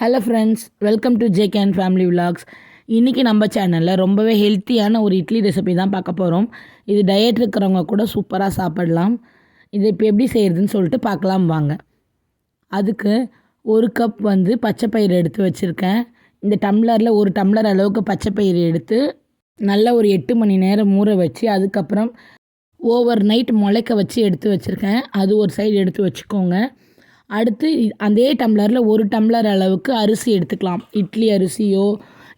Hello friends welcome to J Ken family vlogs இன்றைக்கி நம்ம சேனலில் ரொம்பவே ஹெல்த்தியான ஒரு இட்லி ரெசிபி தான் பார்க்க போகிறோம் இது டயட் இருக்கிறவங்க கூட சூப்பராக சாப்பிடலாம். இது இப்போ எப்படி செய்கிறதுன்னு சொல்லிட்டு பார்க்கலாம் வாங்க. அதுக்கு ஒரு கப் வந்து பச்சை பயிறு எடுத்து வச்சுருக்கேன். இந்த டம்ளரில் ஒரு டம்ளர் அளவுக்கு பச்சை பயிறு எடுத்து நல்லா ஒரு எட்டு மணி நேரம் ஊற வச்சு அதுக்கப்புறம் ஓவர் நைட் முளைக்க வச்சு எடுத்து வச்சுருக்கேன். அது ஒரு சைடு எடுத்து வச்சுக்கோங்க. அடுத்து அதே டம்ளரில் ஒரு டம்ளர் அளவுக்கு அரிசி எடுத்துக்கலாம். இட்லி அரிசியோ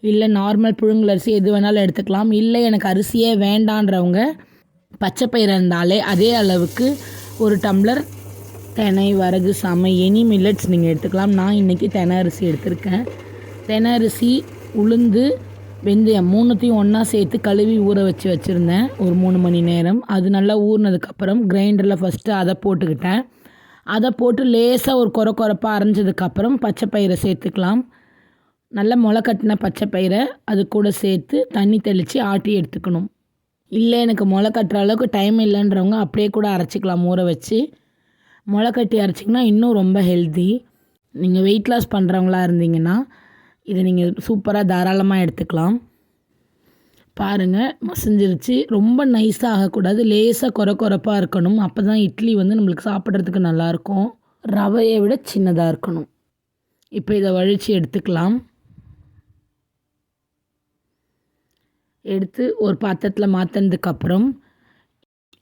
இல்லை நார்மல் புழுங்கல் அரிசி எது வேணாலும் எடுத்துக்கலாம். இல்லை எனக்கு அரிசியே வேண்டான்றவங்க பச்சை பயிறு இருந்தாலே அதே அளவுக்கு ஒரு டம்ளர் தெனை வரகு சாமை எனி மில்லட்ஸ் நீங்கள் எடுத்துக்கலாம். நான் இன்றைக்கி தெனை அரிசி எடுத்திருக்கேன். தெனை அரிசி உளுந்து வெந்தயம் மூணுத்தையும் ஒன்றா சேர்த்து கழுவி ஊற வச்சு வச்சுருந்தேன். ஒரு மூணு மணி நேரம். அது நல்லா ஊறினதுக்கப்புறம் கிரைண்டரில் ஃபஸ்ட்டு அதை போட்டுக்கிட்டேன். அதை போட்டு லேசாக ஒரு கொர கொரப்பாக அரைஞ்சதுக்கப்புறம் பச்சை பயிரை சேர்த்துக்கலாம். நல்லா முளை கட்டின பச்சை பயிரை அது கூட சேர்த்து தண்ணி தெளித்து ஆட்டி எடுத்துக்கணும். இல்லை எனக்கு முளை கட்டுற அளவுக்கு டைம் இல்லைன்றவங்க அப்படியே கூட அரைச்சிக்கலாம் ஊற வச்சு. முளை கட்டி அரைச்சிங்கன்னா இன்னும் ரொம்ப ஹெல்தி நீங்கள் வெயிட் லாஸ் பண்ணுறவங்களா இருந்தீங்கன்னா இதை நீங்கள் சூப்பராக தாராளமாக எடுத்துக்கலாம். பாருங்கள் மசிஞ்சிருச்சு. ரொம்ப நைஸாக ஆகக்கூடாது. லேசாக கொர கொரப்பாக இருக்கணும். அப்போ தான் இட்லி வந்து நம்மளுக்கு சாப்பிட்றதுக்கு நல்லாயிருக்கும். ரவையை விட சின்னதாக இருக்கணும். இப்போ இதை வழித்து எடுத்துக்கலாம். எடுத்து ஒரு பாத்திரத்தில் மாற்றினதுக்கப்புறம்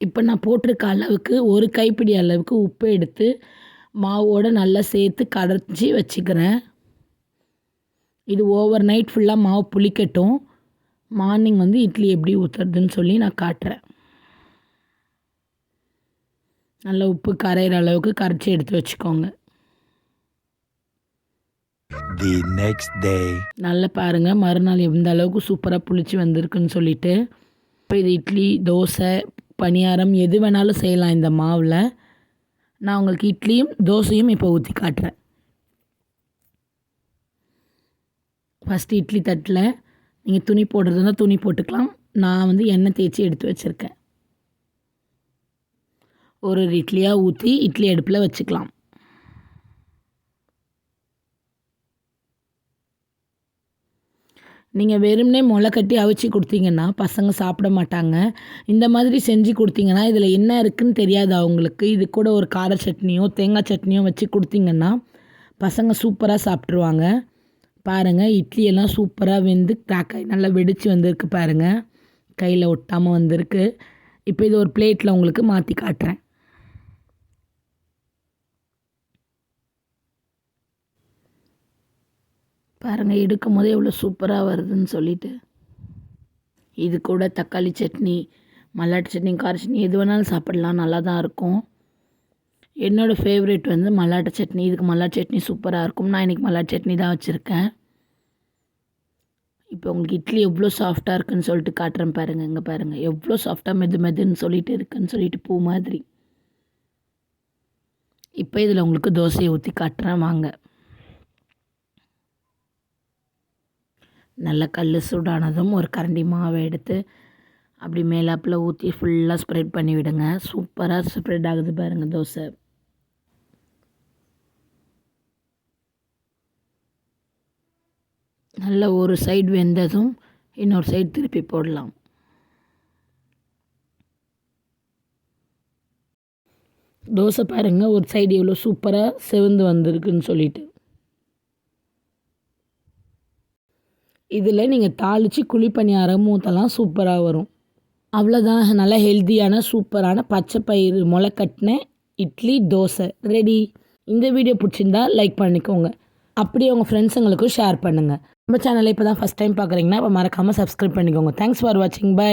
இப்போ நான் போட்டிருக்க அளவுக்கு ஒரு கைப்பிடி அளவுக்கு உப்பு எடுத்து மாவோடு நல்லா சேர்த்து கரைச்சி வச்சுக்கிறேன். இது ஓவர் நைட் ஃபுல்லாக மாவு புளிக்கட்டும். மார்னிங் வந்து இட்லி எப்படி ஊற்றுறதுன்னு சொல்லி நான் காட்டுறேன். நல்ல உப்பு கரையிற அளவுக்கு கரைச்சி எடுத்து வச்சுக்கோங்க. The next day. நல்லா பாருங்கள் மறுநாள் எந்த அளவுக்கு சூப்பராக புளிச்சு வந்திருக்குன்னு சொல்லிட்டு. இப்போ இது இட்லி தோசை பணியாரம் எது வேணாலும் செய்யலாம் இந்த மாவில். நான் உங்களுக்கு இட்லியும் தோசையும் இப்போ ஊற்றி காட்டுறேன். ஃபஸ்ட்டு இட்லி தட்டில் நீங்கள் துணி போடுறதுனா துணி போட்டுக்கலாம். நான் வந்து எண்ணெய் தேய்ச்சி எடுத்து வச்சுருக்கேன். ஒரு ஒரு இட்லியாக ஊற்றி இட்லி அடுப்பில் வச்சுக்கலாம். நீங்கள் வெறும்னே முளை கட்டி அவிச்சு கொடுத்தீங்கன்னா பசங்க சாப்பிட மாட்டாங்க. இந்த மாதிரி செஞ்சு கொடுத்தீங்கன்னா இதில் என்ன இருக்குன்னு தெரியாது அவங்களுக்கு இது கூட ஒரு கார சட்னியோ தேங்காய் சட்னியோ வச்சு கொடுத்தீங்கன்னா பசங்க சூப்பராக சாப்பிட்ருவாங்க பாருங்கள் இட்லி எல்லாம் சூப்பராக வெந்து கிராக் ஆகி நல்லா வெடித்து வந்திருக்கு பாருங்கள் கையில் ஒட்டாமல் வந்திருக்கு. இப்போ இது ஒரு பிளேட்டில் உங்களுக்கு மாற்றி காட்டுறேன். பாருங்கள் எடுக்கும் போதே எவ்வளோ சூப்பராக வருதுன்னு சொல்லிட்டு. இது கூட தக்காளி சட்னி மல்லாட்டு சட்னி கார சட்னி எது வேணாலும் சாப்பிடலாம் நல்லா தான் இருக்கும். என்னோடய ஃபேவரெட் வந்து மல்லாட்ட சட்னி. இதுக்கு மல்லாட்ட சட்னி சூப்பராக இருக்கும். நான் இன்றைக்கி மல்லாட்ட சட்னி தான் வச்சுருக்கேன். இப்போ உங்களுக்கு இட்லி எவ்வளோ சாஃப்டாக இருக்குன்னு சொல்லிட்டு காட்டுறேன் பாருங்கள் இங்கே பாருங்கள் எவ்வளோ சாஃப்டாக மெது மெதுன்னு சொல்லிட்டு இருக்குன்னு சொல்லிட்டு பூ மாதிரி. இப்போ இதில் உங்களுக்கு தோசையை ஊற்றி காட்டுறேன். வாங்க. நல்ல கல் சூடானதும் ஒரு கரண்டி மாவை எடுத்து அப்படி மேலாப்பில் ஊற்றி ஃபுல்லாக ஸ்ப்ரெட் பண்ணி விடுங்க சூப்பராக ஸ்ப்ரெட் ஆகுது பாருங்கள் தோசை. நல்ல ஒரு சைடு வெந்ததும் இன்னொரு சைடு திருப்பி போடலாம். தோசை பாருங்கள் ஒரு சைடு எவ்வளோ சூப்பராக செவந்து வந்திருக்குன்னு சொல்லிட்டு. இதில் நீங்கள் தாளித்து குழி பணியாரம் மூத்தலாம் சூப்பராக வரும். அவ்வளோதான் நல்லா ஹெல்த்தியான சூப்பரான பச்சை பயிறு முளை கட்டின இட்லி தோசை. ரெடி இந்த வீடியோ பிடிச்சிருந்தா லைக் பண்ணிக்கோங்க. அப்படியே உங்கள் ஃப்ரெண்ட்ஸுங்களுக்கும் ஷேர் பண்ணுங்கள் நம்ம சேனலை இப்போ தான் ஃபஸ்ட் டைம் பார்க்குறீங்கன்னா இப்போ மறக்காமல் சப்ஸ்கிரைப் பண்ணிக்கோங்க. தேங்க்ஸ் ஃபார் வாட்சிங் பை